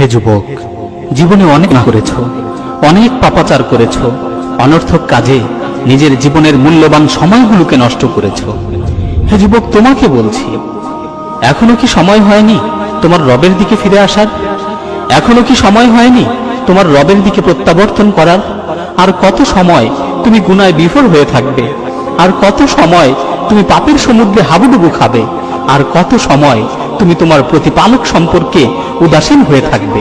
হে যুবক, জীবনে অনেক না করেছ, অনেক পাপাচার করেছ, অনর্থক কাজে নিজের জীবনের মূল্যবান সময়গুলোকে নষ্ট করেছ। হে যুবক, তোমাকে বলছি, এখনও কি সময় হয়নি তোমার রবের দিকে ফিরে আসার? এখনও কি সময় হয়নি তোমার রবের দিকে প্রত্যাবর্তন করার? আর কত সময় তুমি গুনায় বিফল হয়ে থাকবে? আর কত সময় তুমি পাপের সমুদ্রে হাবুডুবু খাবে? আর কত সময় তুমি তোমার প্রতিপালক সম্পর্কে উদাসীন হয়ে থাকবে।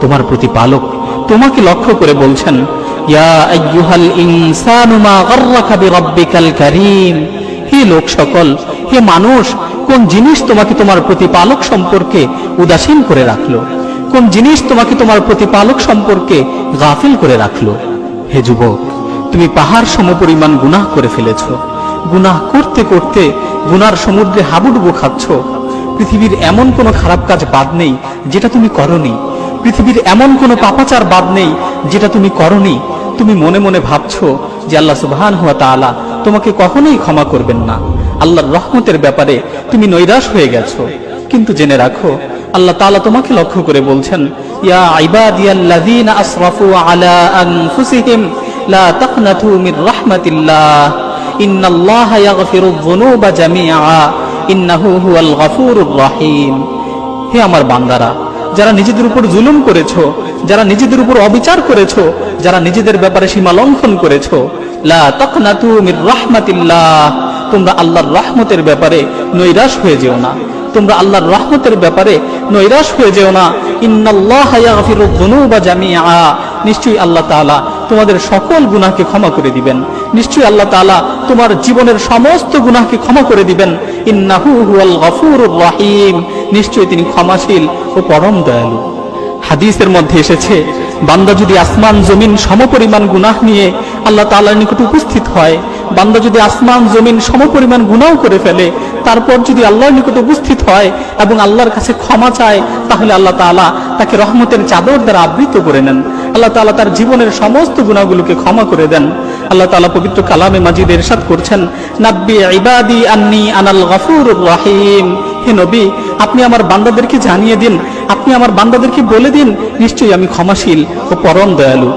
তোমার প্রতিপালক তোমাকে লক্ষ্য করে বলছেন হে লোক সকল, হে মানুষ, কোন জিনিস তোমাকে তোমার প্রতিপালক সম্পর্কে উদাসীন করে রাখল? কোন জিনিস তোমাকে তোমার প্রতিপালক সম্পর্কে গাফিল করে রাখল? হে যুবক, তুমি পাহাড় সমপরিমাণ গুনাহ করে ফেলেছ। গুনাহ করতে করতে গুনার সমুদ্রে হাবুডুবু খাচ্ছ। পৃথিবীর এমন কোনো খারাপ কাজ বাদ নেই যেটা তুমি করনি। পৃথিবীর এমন কোনো পাপাচার বাদ নেই যেটা তুমি করনি। তুমি মনে মনে ভাবছ যে আল্লাহ সুবহান হুয়া তাআলা তোমাকে কখনোই ক্ষমা করবেন না। আল্লাহর রহমতের ব্যাপারে তুমি নৈরাশ হয়ে গেছো। কিন্তু জেনে রাখো, আল্লাহ তাআলা তোমাকে লক্ষ্য করে বলছেন, ইয়া ইবাদিয়াল্লাযীনা আসরাফু আলা আনফুসিহিম, লা তাকনাতু মির রাহমাতিল্লাহ। ইন্নাল্লাহা ইয়াগফিরুয যুনুবা জামিআ। হে আমার বান্দারা, যারা নিজেদের উপর জুলুম করেছ, যারা নিজেদের উপর অবিচার করেছ, যারা নিজেদের ব্যাপারে সীমা লঙ্ঘন করেছ, লা তোমরা আল্লাহর রহমতের ব্যাপারে নৈরাশ হয়ে যেও না। তোমরা আল্লাহর রহমতের ব্যাপারে নৈরাশ হয়ে যেও না। ইন্নাল্লাহ ইয়াগফিরুয যুনুবা জামিআ। নিশ্চয়ই আল্লাহ তাআলা তোমাদের সকল গুনাহকে ক্ষমা করে দিবেন। নিশ্চয়ই আল্লাহ তাআলা তোমার জীবনের সমস্ত গুনাহকে ক্ষমা করে দিবেন। ইন্নাহু গফুরুর রহিম। নিশ্চয়ই তিনি ক্ষমাশীল ও পরম দয়ালু। হাদিসের মধ্যে এসেছে, বান্দা যদি আসমান, জমিন সমপরিমাণ গুনাহ নিয়ে আল্লাহ তাআলার নিকট উপস্থিত হয়, বান্দা যদি আসমান, জমিন সমপরিমাণ গুনাহ করে ফেলে, তারপর যদি আল্লাহর নিকট উপস্থিত হয় এবং আল্লাহর কাছে ক্ষমা চায়, তাহলে আল্লাহ তাআলা তাকে রহমতের চাদর দ্বারা আবৃত করে নেন। আল্লাহ তালা তার জীবনের সমস্ত গুণাগুলোকে ক্ষমা করে দেন। আল্লাহ তালা পবিত্র কালামে মাজিদ এরশাদ করছেন, নাব্বি ইবাদি আন্নি আনাল গফুর রাহিম। হে নবী, আপনি আমার বান্দাদেরকে জানিয়ে দিন, আপনি আমার বান্দাদেরকে বলে দিন, নিশ্চয়ই আমি ক্ষমাশীল ও পরম দয়ালু।